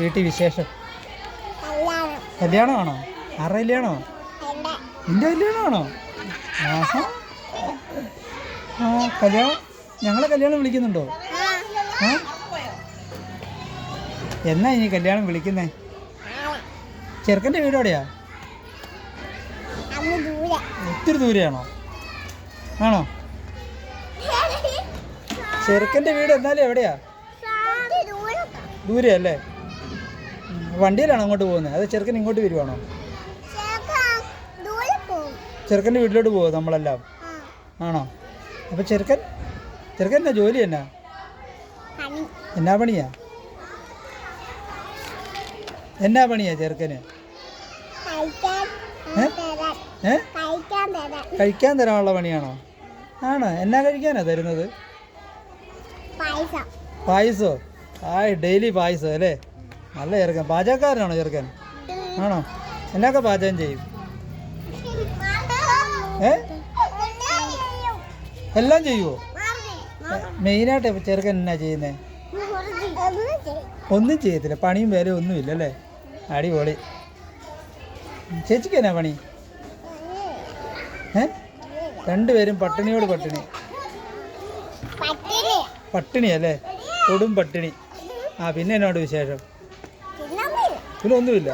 വീട്ടിൽ വിശേഷം? കല്യാണമാണോ ആരുടെ കല്യാണോ? നിന്റെ കല്യാണമാണോ ആ കല്യാണം? ഞങ്ങളെ കല്യാണം വിളിക്കുന്നുണ്ടോ? ആ? എന്നാ ഇനി കല്യാണം വിളിക്കുന്നേ? ചെറുക്കന്റെ വീട് എവിടെയാ? ഒത്തിരി ദൂരെയാണോ? ആണോ? ചെറുക്കന്റെ വീട് എന്നാലും എവിടെയാ? ദൂരെയല്ലേ? വണ്ടിയിലാണോ അങ്ങോട്ട് പോകുന്നത്? അത് ചെറുക്കൻ ഇങ്ങോട്ട് വരുവാണോ? ചെറുക്കന്റെ വീട്ടിലോട്ട് പോകുമോ നമ്മളെല്ലാം? ആണോ? അപ്പോൾ ചെറുക്കൻ? ചെറുക്കൻ എന്നാ ജോലി എന്നാ? എന്നാ പണിയാ? എന്നാ പണിയാ ചെറുക്കന്? കഴിക്കാൻ തരാനുള്ള പണിയാണോ? ആണോ? എന്നാ കഴിക്കാനാ തരുന്നത്? പായസോ. ആ ഡെയിലി പായസം അല്ലേ? നല്ല ചെറുക്കൻ. പാചകക്കാരനാണോ ചെറുക്കൻ? ആണോ? എന്നൊക്കെ പാചകം ചെയ്യും? ഏ? എല്ലാം ചെയ്യുമോ മെയിനായിട്ട് ചെറുക്കൻ എന്നാ ചെയ്യുന്നേ? ഒന്നും ചെയ്യത്തില്ല. പണിയും വേറെ ഒന്നുമില്ല അല്ലേ അടിപൊളി. ചേച്ചിക്ക് എന്നാ പണി? ഏ? രണ്ടുപേരും പട്ടിണിയോട് പട്ടിണി. പട്ടിണി. പട്ടിണി അല്ലേ കൊടും പട്ടിണി. ആ പിന്നെ എന്നോട് വിശേഷം? ഒന്നുമില്ല.